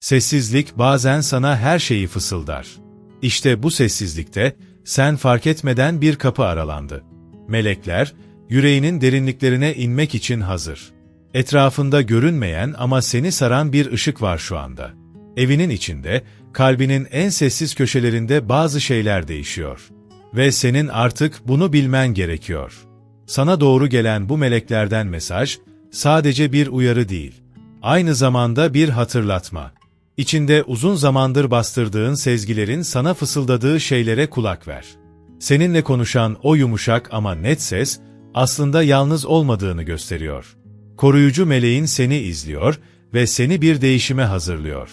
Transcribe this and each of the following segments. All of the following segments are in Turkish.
Sessizlik bazen sana her şeyi fısıldar. İşte bu sessizlikte sen fark etmeden bir kapı aralandı. Melekler, yüreğinin derinliklerine inmek için hazır. Etrafında görünmeyen ama seni saran bir ışık var şu anda. Evinin içinde, kalbinin en sessiz köşelerinde bazı şeyler değişiyor. Ve senin artık bunu bilmen gerekiyor. Sana doğru gelen bu meleklerden mesaj, sadece bir uyarı değil. Aynı zamanda bir hatırlatma. İçinde uzun zamandır bastırdığın sezgilerin sana fısıldadığı şeylere kulak ver. Seninle konuşan o yumuşak ama net ses, aslında yalnız olmadığını gösteriyor. Koruyucu meleğin seni izliyor ve seni bir değişime hazırlıyor.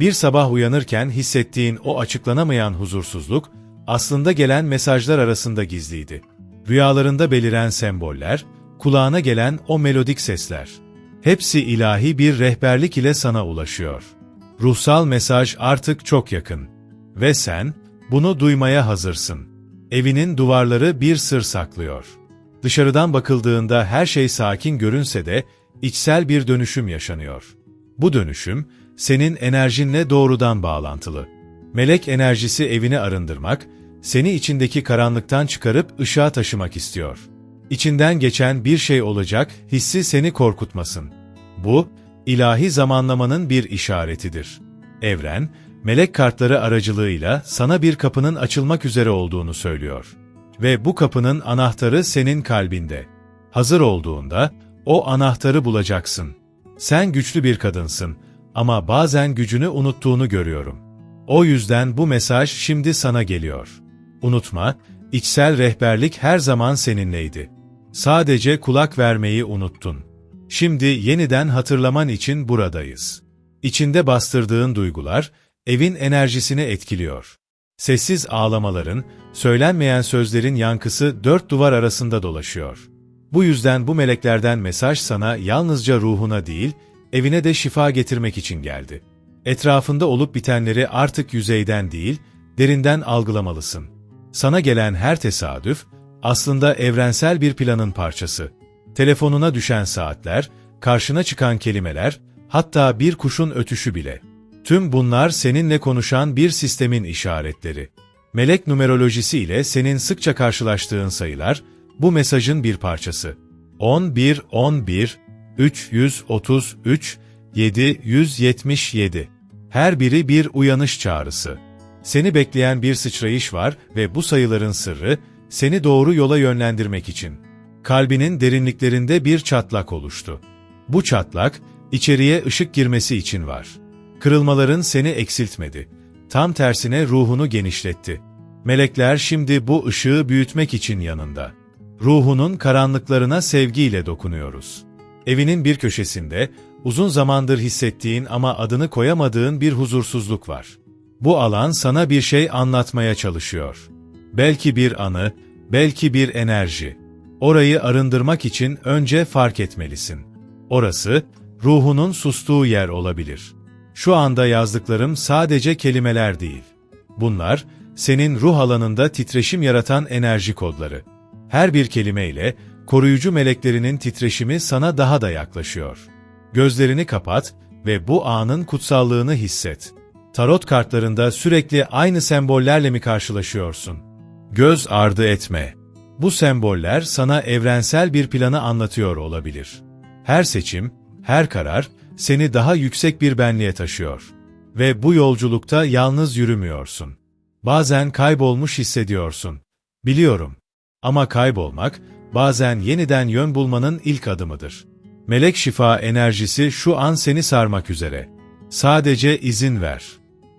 Bir sabah uyanırken hissettiğin o açıklanamayan huzursuzluk, aslında gelen mesajlar arasında gizliydi. Rüyalarında beliren semboller, kulağına gelen o melodik sesler. Hepsi ilahi bir rehberlik ile sana ulaşıyor. Ruhsal mesaj artık çok yakın. Ve sen, bunu duymaya hazırsın. Evinin duvarları bir sır saklıyor. Dışarıdan bakıldığında her şey sakin görünse de, içsel bir dönüşüm yaşanıyor. Bu dönüşüm, senin enerjinle doğrudan bağlantılı. Melek enerjisi evini arındırmak, seni içindeki karanlıktan çıkarıp ışığa taşımak istiyor. İçinden geçen bir şey olacak, hissi seni korkutmasın. Bu, ilahi zamanlamanın bir işaretidir. Evren, melek kartları aracılığıyla sana bir kapının açılmak üzere olduğunu söylüyor. Ve bu kapının anahtarı senin kalbinde. Hazır olduğunda, o anahtarı bulacaksın. Sen güçlü bir kadınsın ama bazen gücünü unuttuğunu görüyorum. O yüzden bu mesaj şimdi sana geliyor. Unutma, içsel rehberlik her zaman seninleydi. Sadece kulak vermeyi unuttun. Şimdi yeniden hatırlaman için buradayız. İçinde bastırdığın duygular, evin enerjisini etkiliyor. Sessiz ağlamaların, söylenmeyen sözlerin yankısı dört duvar arasında dolaşıyor. Bu yüzden bu meleklerden mesaj sana yalnızca ruhuna değil, evine de şifa getirmek için geldi. Etrafında olup bitenleri artık yüzeyden değil, derinden algılamalısın. Sana gelen her tesadüf, aslında evrensel bir planın parçası. Telefonuna düşen saatler, karşına çıkan kelimeler, hatta bir kuşun ötüşü bile. Tüm bunlar seninle konuşan bir sistemin işaretleri. Melek numerolojisi ile senin sıkça karşılaştığın sayılar, bu mesajın bir parçası. 11, 11, 333, 777. Her biri bir uyanış çağrısı. Seni bekleyen bir sıçrayış var ve bu sayıların sırrı, seni doğru yola yönlendirmek için. Kalbinin derinliklerinde bir çatlak oluştu. Bu çatlak, içeriye ışık girmesi için var. Kırılmaların seni eksiltmedi. Tam tersine ruhunu genişletti. Melekler şimdi bu ışığı büyütmek için yanında. Ruhunun karanlıklarına sevgiyle dokunuyoruz. Evinin bir köşesinde, uzun zamandır hissettiğin ama adını koyamadığın bir huzursuzluk var. Bu alan sana bir şey anlatmaya çalışıyor. Belki bir anı, belki bir enerji. Orayı arındırmak için önce fark etmelisin. Orası, ruhunun sustuğu yer olabilir. Şu anda yazdıklarım sadece kelimeler değil. Bunlar, senin ruh alanında titreşim yaratan enerji kodları. Her bir kelimeyle, koruyucu meleklerinin titreşimi sana daha da yaklaşıyor. Gözlerini kapat ve bu anın kutsallığını hisset. Tarot kartlarında sürekli aynı sembollerle mi karşılaşıyorsun? Göz ardı etme. Bu semboller sana evrensel bir planı anlatıyor olabilir. Her seçim, her karar seni daha yüksek bir benliğe taşıyor. Ve bu yolculukta yalnız yürümüyorsun. Bazen kaybolmuş hissediyorsun. Biliyorum. Ama kaybolmak, bazen yeniden yön bulmanın ilk adımıdır. Melek şifa enerjisi şu an seni sarmak üzere. Sadece izin ver.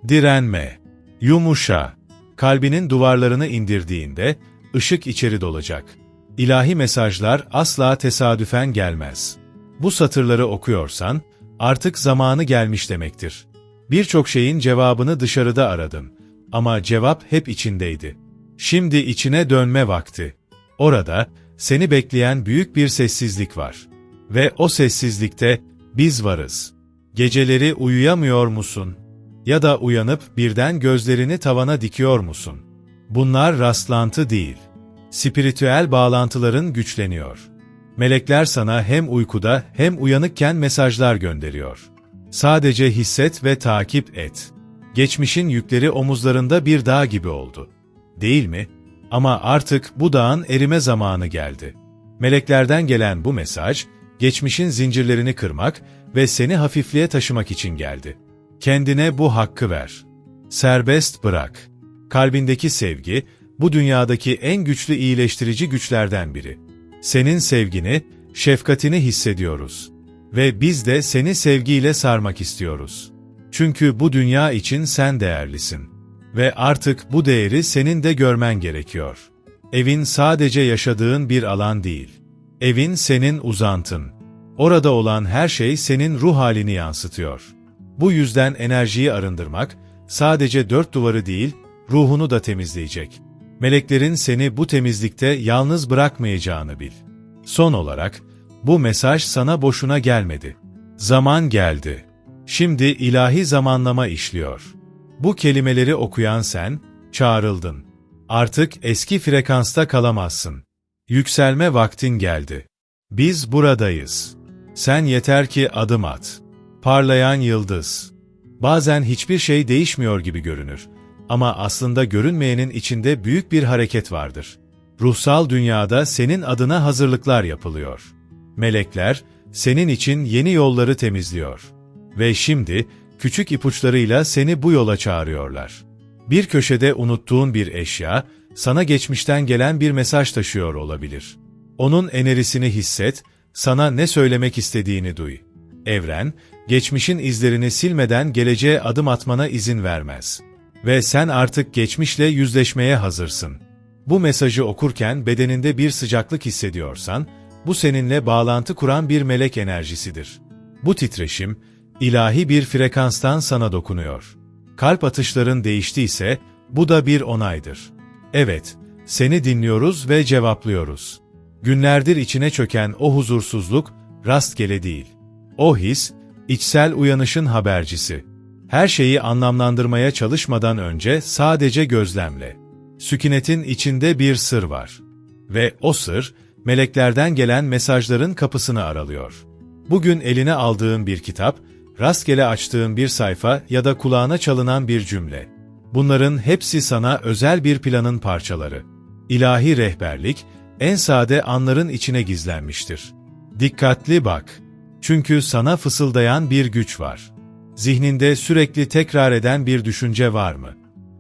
Direnme. Yumuşa. Kalbinin duvarlarını indirdiğinde, ışık içeri dolacak. İlahi mesajlar asla tesadüfen gelmez. Bu satırları okuyorsan, artık zamanı gelmiş demektir. Birçok şeyin cevabını dışarıda aradın. Ama cevap hep içindeydi. Şimdi içine dönme vakti. Orada, seni bekleyen büyük bir sessizlik var. Ve o sessizlikte, biz varız. Geceleri uyuyamıyor musun? Ya da uyanıp birden gözlerini tavana dikiyor musun? Bunlar rastlantı değil. Spiritüel bağlantıların güçleniyor. Melekler sana hem uykuda hem uyanıkken mesajlar gönderiyor. Sadece hisset ve takip et. Geçmişin yükleri omuzlarında bir dağ gibi oldu. Değil mi? Ama artık bu dağın erime zamanı geldi. Meleklerden gelen bu mesaj, geçmişin zincirlerini kırmak ve seni hafifliğe taşımak için geldi. Kendine bu hakkı ver. Serbest bırak. Kalbindeki sevgi, bu dünyadaki en güçlü iyileştirici güçlerden biri. Senin sevgini, şefkatini hissediyoruz. Ve biz de seni sevgiyle sarmak istiyoruz. Çünkü bu dünya için sen değerlisin. Ve artık bu değeri senin de görmen gerekiyor. Evin sadece yaşadığın bir alan değil. Evin senin uzantın. Orada olan her şey senin ruh halini yansıtıyor. Bu yüzden enerjiyi arındırmak, sadece dört duvarı değil, ruhunu da temizleyecek. Meleklerin seni bu temizlikte yalnız bırakmayacağını bil. Son olarak, bu mesaj sana boşuna gelmedi. Zaman geldi. Şimdi ilahi zamanlama işliyor. Bu kelimeleri okuyan sen, çağrıldın. Artık eski frekansta kalamazsın. Yükselme vaktin geldi. Biz buradayız. Sen yeter ki adım at. Parlayan yıldız. Bazen hiçbir şey değişmiyor gibi görünür. Ama aslında görünmeyenin içinde büyük bir hareket vardır. Ruhsal dünyada senin adına hazırlıklar yapılıyor. Melekler, senin için yeni yolları temizliyor. Ve şimdi, küçük ipuçlarıyla seni bu yola çağırıyorlar. Bir köşede unuttuğun bir eşya, sana geçmişten gelen bir mesaj taşıyor olabilir. Onun enerjisini hisset, sana ne söylemek istediğini duy. Evren, geçmişin izlerini silmeden geleceğe adım atmana izin vermez. Ve sen artık geçmişle yüzleşmeye hazırsın. Bu mesajı okurken bedeninde bir sıcaklık hissediyorsan, bu seninle bağlantı kuran bir melek enerjisidir. Bu titreşim, ilahi bir frekanstan sana dokunuyor. Kalp atışların değiştiyse, bu da bir onaydır. Evet, seni dinliyoruz ve cevaplıyoruz. Günlerdir içine çöken o huzursuzluk, rastgele değil. O his, içsel uyanışın habercisi. Her şeyi anlamlandırmaya çalışmadan önce sadece gözlemle. Sükunetin içinde bir sır var. Ve o sır, meleklerden gelen mesajların kapısını aralıyor. Bugün eline aldığın bir kitap, rastgele açtığın bir sayfa ya da kulağına çalınan bir cümle. Bunların hepsi sana özel bir planın parçaları. İlahi rehberlik, en sade anların içine gizlenmiştir. Dikkatli bak. Çünkü sana fısıldayan bir güç var. Zihninde sürekli tekrar eden bir düşünce var mı?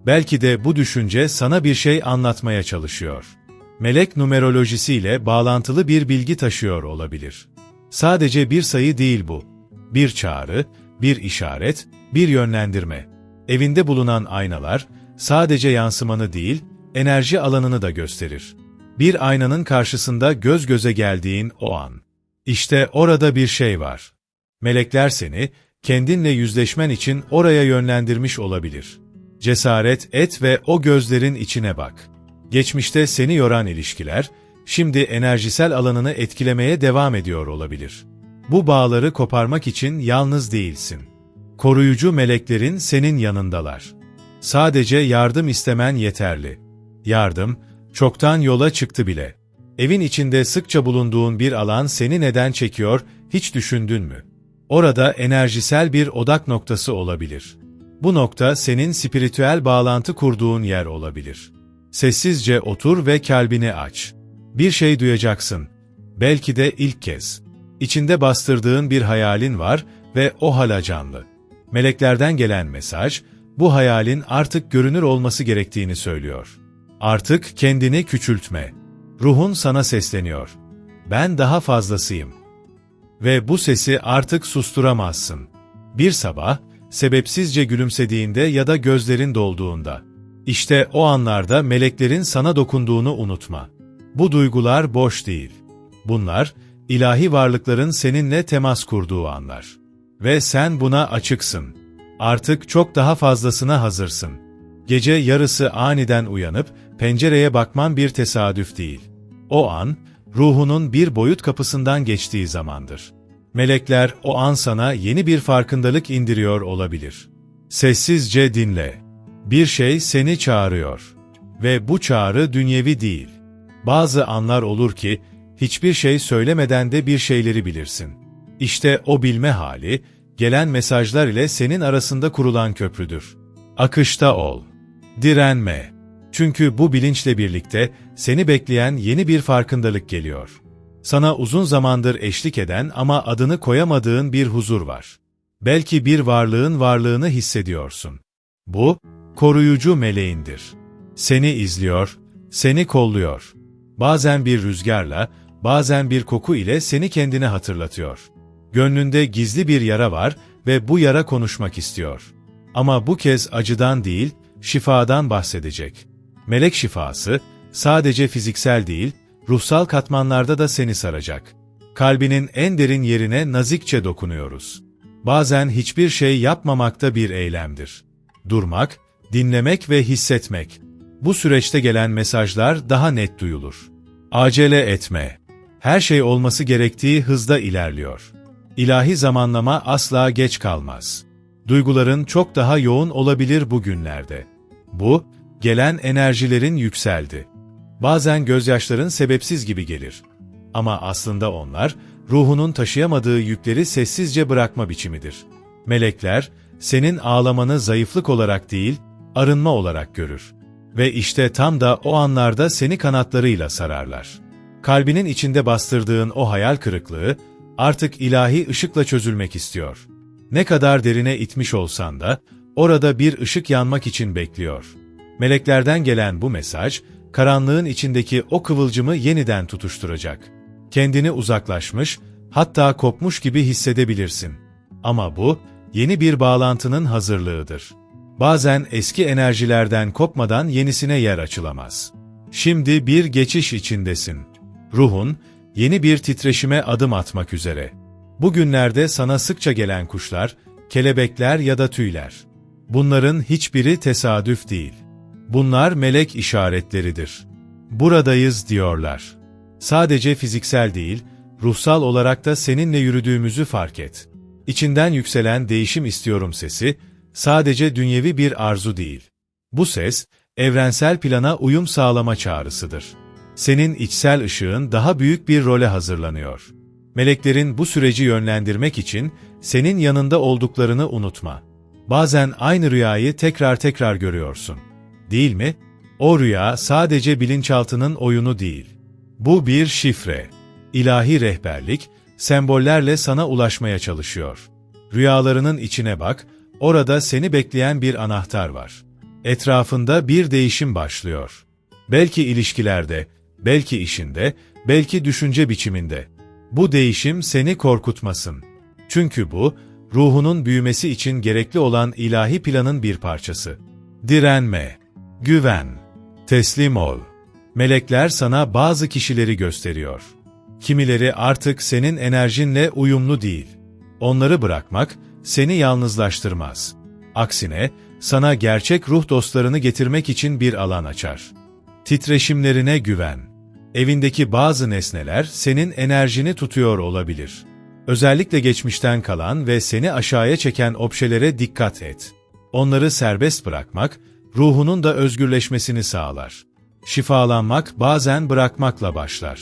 Belki de bu düşünce sana bir şey anlatmaya çalışıyor. Melek numerolojisiyle bağlantılı bir bilgi taşıyor olabilir. Sadece bir sayı değil bu. Bir çağrı, bir işaret, bir yönlendirme. Evinde bulunan aynalar sadece yansımanı değil, enerji alanını da gösterir. Bir aynanın karşısında göz göze geldiğin o an. İşte orada bir şey var. Melekler seni kendinle yüzleşmen için oraya yönlendirmiş olabilir. Cesaret et ve o gözlerin içine bak. Geçmişte seni yoran ilişkiler, şimdi enerjisel alanını etkilemeye devam ediyor olabilir. Bu bağları koparmak için yalnız değilsin. Koruyucu meleklerin senin yanındalar. Sadece yardım istemen yeterli. Yardım, çoktan yola çıktı bile. Evin içinde sıkça bulunduğun bir alan seni neden çekiyor, hiç düşündün mü? Orada enerjisel bir odak noktası olabilir. Bu nokta senin spiritüel bağlantı kurduğun yer olabilir. Sessizce otur ve kalbini aç. Bir şey duyacaksın. Belki de ilk kez. İçinde bastırdığın bir hayalin var ve o hala canlı. Meleklerden gelen mesaj, bu hayalin artık görünür olması gerektiğini söylüyor. Artık kendini küçültme. Ruhun sana sesleniyor. Ben daha fazlasıyım. Ve bu sesi artık susturamazsın. Bir sabah, sebepsizce gülümsediğinde ya da gözlerin dolduğunda. İşte o anlarda meleklerin sana dokunduğunu unutma. Bu duygular boş değil. Bunlar, ilahi varlıkların seninle temas kurduğu anlar. Ve sen buna açıksın. Artık çok daha fazlasına hazırsın. Gece yarısı aniden uyanıp, pencereye bakman bir tesadüf değil. O an, ruhunun bir boyut kapısından geçtiği zamandır. Melekler o an sana yeni bir farkındalık indiriyor olabilir. Sessizce dinle. Bir şey seni çağırıyor. Ve bu çağrı dünyevi değil. Bazı anlar olur ki, hiçbir şey söylemeden de bir şeyleri bilirsin. İşte o bilme hali, gelen mesajlar ile senin arasında kurulan köprüdür. Akışta ol. Direnme. Çünkü bu bilinçle birlikte seni bekleyen yeni bir farkındalık geliyor. Sana uzun zamandır eşlik eden ama adını koyamadığın bir huzur var. Belki bir varlığın varlığını hissediyorsun. Bu, koruyucu meleğindir. Seni izliyor, seni kolluyor. Bazen bir rüzgarla, bazen bir koku ile seni kendine hatırlatıyor. Gönlünde gizli bir yara var ve bu yara konuşmak istiyor. Ama bu kez acıdan değil, şifadan bahsedecek. Melek şifası, sadece fiziksel değil, ruhsal katmanlarda da seni saracak. Kalbinin en derin yerine nazikçe dokunuyoruz. Bazen hiçbir şey yapmamakta bir eylemdir. Durmak, dinlemek ve hissetmek. Bu süreçte gelen mesajlar daha net duyulur. Acele etme. Her şey olması gerektiği hızda ilerliyor. İlahi zamanlama asla geç kalmaz. Duyguların çok daha yoğun olabilir bugünlerde. Bu, gelen enerjilerin yükseldi. Bazen gözyaşların sebepsiz gibi gelir. Ama aslında onlar, ruhunun taşıyamadığı yükleri sessizce bırakma biçimidir. Melekler, senin ağlamanı zayıflık olarak değil, arınma olarak görür. Ve işte tam da o anlarda seni kanatlarıyla sararlar. Kalbinin içinde bastırdığın o hayal kırıklığı, artık ilahi ışıkla çözülmek istiyor. Ne kadar derine itmiş olsan da, orada bir ışık yanmak için bekliyor. Meleklerden gelen bu mesaj, karanlığın içindeki o kıvılcımı yeniden tutuşturacak. Kendini uzaklaşmış, hatta kopmuş gibi hissedebilirsin. Ama bu, yeni bir bağlantının hazırlığıdır. Bazen eski enerjilerden kopmadan yenisine yer açılamaz. Şimdi bir geçiş içindesin. Ruhun, yeni bir titreşime adım atmak üzere. Bugünlerde sana sıkça gelen kuşlar, kelebekler ya da tüyler. Bunların hiçbiri tesadüf değil. Bunlar melek işaretleridir. Buradayız diyorlar. Sadece fiziksel değil, ruhsal olarak da seninle yürüdüğümüzü fark et. İçinden yükselen değişim istiyorum sesi, sadece dünyevi bir arzu değil. Bu ses, evrensel plana uyum sağlama çağrısıdır. Senin içsel ışığın daha büyük bir role hazırlanıyor. Meleklerin bu süreci yönlendirmek için senin yanında olduklarını unutma. Bazen aynı rüyayı tekrar tekrar görüyorsun. Değil mi? O rüya sadece bilinçaltının oyunu değil. Bu bir şifre. İlahi rehberlik, sembollerle sana ulaşmaya çalışıyor. Rüyalarının içine bak, orada seni bekleyen bir anahtar var. Etrafında bir değişim başlıyor. Belki ilişkilerde, belki işinde, belki düşünce biçiminde. Bu değişim seni korkutmasın. Çünkü bu, ruhunun büyümesi için gerekli olan ilahi planın bir parçası. Direnme, güven, teslim ol. Melekler sana bazı kişileri gösteriyor. Kimileri artık senin enerjinle uyumlu değil. Onları bırakmak seni yalnızlaştırmaz. Aksine sana gerçek ruh dostlarını getirmek için bir alan açar. Titreşimlerine güven. Evindeki bazı nesneler senin enerjini tutuyor olabilir. Özellikle geçmişten kalan ve seni aşağıya çeken objelere dikkat et. Onları serbest bırakmak, ruhunun da özgürleşmesini sağlar. Şifalanmak bazen bırakmakla başlar.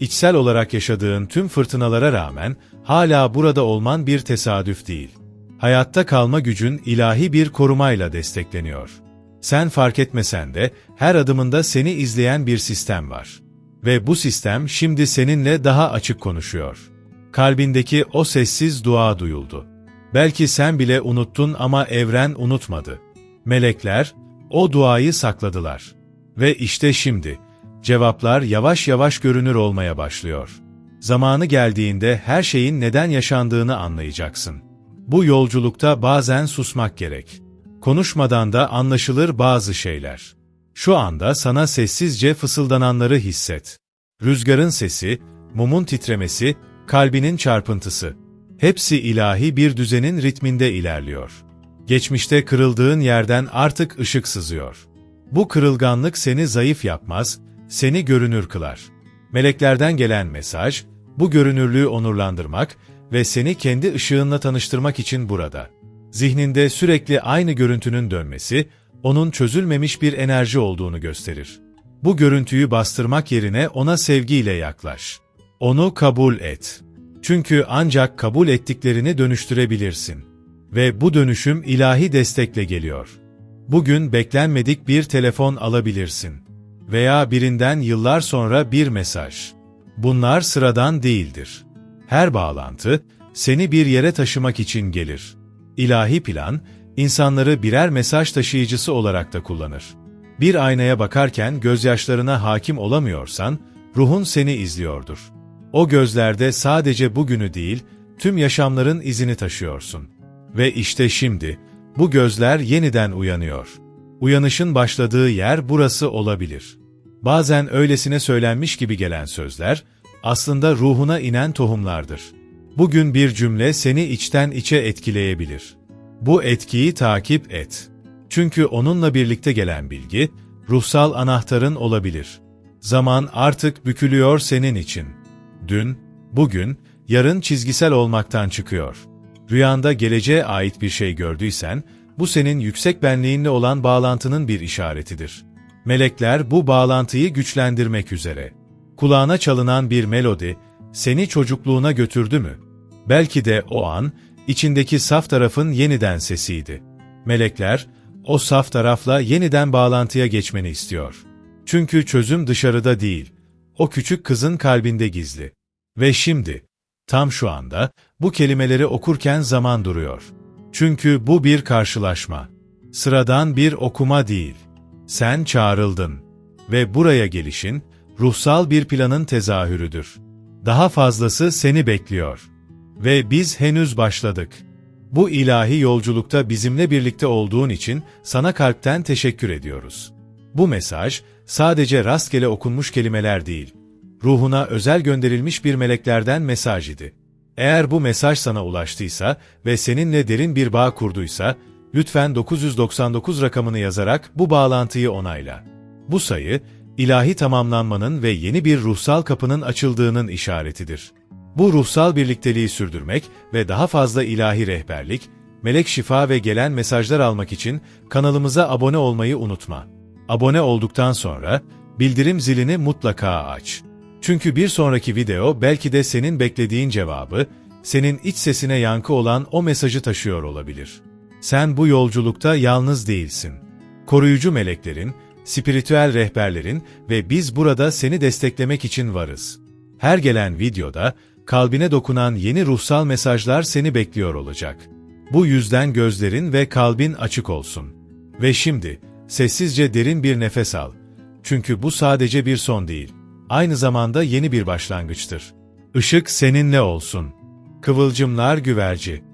İçsel olarak yaşadığın tüm fırtınalara rağmen hala burada olman bir tesadüf değil. Hayatta kalma gücün ilahi bir korumayla destekleniyor. Sen fark etmesen de her adımında seni izleyen bir sistem var. Ve bu sistem şimdi seninle daha açık konuşuyor. Kalbindeki o sessiz dua duyuldu. Belki sen bile unuttun ama evren unutmadı. Melekler o duayı sakladılar. Ve işte şimdi cevaplar yavaş yavaş görünür olmaya başlıyor. Zamanı geldiğinde her şeyin neden yaşandığını anlayacaksın. Bu yolculukta bazen susmak gerek. Konuşmadan da anlaşılır bazı şeyler. Şu anda sana sessizce fısıldananları hisset. Rüzgarın sesi, mumun titremesi, kalbinin çarpıntısı. Hepsi ilahi bir düzenin ritminde ilerliyor. Geçmişte kırıldığın yerden artık ışık sızıyor. Bu kırılganlık seni zayıf yapmaz, seni görünür kılar. Meleklerden gelen mesaj, bu görünürlüğü onurlandırmak ve seni kendi ışığınla tanıştırmak için burada. Zihninde sürekli aynı görüntünün dönmesi, onun çözülmemiş bir enerji olduğunu gösterir. Bu görüntüyü bastırmak yerine ona sevgiyle yaklaş. Onu kabul et. Çünkü ancak kabul ettiklerini dönüştürebilirsin. Ve bu dönüşüm ilahi destekle geliyor. Bugün beklenmedik bir telefon alabilirsin. Veya birinden yıllar sonra bir mesaj. Bunlar sıradan değildir. Her bağlantı, seni bir yere taşımak için gelir. İlahi plan, insanları birer mesaj taşıyıcısı olarak da kullanır. Bir aynaya bakarken gözyaşlarına hakim olamıyorsan, ruhun seni izliyordur. O gözlerde sadece bugünü değil, tüm yaşamların izini taşıyorsun. Ve işte şimdi, bu gözler yeniden uyanıyor. Uyanışın başladığı yer burası olabilir. Bazen öylesine söylenmiş gibi gelen sözler, aslında ruhuna inen tohumlardır. Bugün bir cümle seni içten içe etkileyebilir. Bu etkiyi takip et. Çünkü onunla birlikte gelen bilgi, ruhsal anahtarın olabilir. Zaman artık bükülüyor senin için. Dün, bugün, yarın çizgisel olmaktan çıkıyor. Rüyanda geleceğe ait bir şey gördüysen, bu senin yüksek benliğinle olan bağlantının bir işaretidir. Melekler bu bağlantıyı güçlendirmek üzere. Kulağına çalınan bir melodi, seni çocukluğuna götürdü mü? Belki de o an, içindeki saf tarafın yeniden sesiydi. Melekler, o saf tarafla yeniden bağlantıya geçmeni istiyor. Çünkü çözüm dışarıda değil, o küçük kızın kalbinde gizli. Ve şimdi, tam şu anda, bu kelimeleri okurken zaman duruyor. Çünkü bu bir karşılaşma. Sıradan bir okuma değil. Sen çağrıldın. Ve buraya gelişin, ruhsal bir planın tezahürüdür. Daha fazlası seni bekliyor. Ve biz henüz başladık. Bu ilahi yolculukta bizimle birlikte olduğun için sana kalpten teşekkür ediyoruz. Bu mesaj, sadece rastgele okunmuş kelimeler değil, ruhuna özel gönderilmiş bir meleklerden mesaj idi. Eğer bu mesaj sana ulaştıysa ve seninle derin bir bağ kurduysa, lütfen 999 rakamını yazarak bu bağlantıyı onayla. Bu sayı, ilahi tamamlanmanın ve yeni bir ruhsal kapının açıldığının işaretidir. Bu ruhsal birlikteliği sürdürmek ve daha fazla ilahi rehberlik, melek şifa ve gelen mesajlar almak için kanalımıza abone olmayı unutma. Abone olduktan sonra bildirim zilini mutlaka aç. Çünkü bir sonraki video belki de senin beklediğin cevabı, senin iç sesine yankı olan o mesajı taşıyor olabilir. Sen bu yolculukta yalnız değilsin. Koruyucu meleklerin, spiritüel rehberlerin ve biz burada seni desteklemek için varız. Her gelen videoda kalbine dokunan yeni ruhsal mesajlar seni bekliyor olacak. Bu yüzden gözlerin ve kalbin açık olsun. Ve şimdi sessizce derin bir nefes al. Çünkü bu sadece bir son değil. Aynı zamanda yeni bir başlangıçtır. Işık seninle olsun. Kıvılcımlar güverci.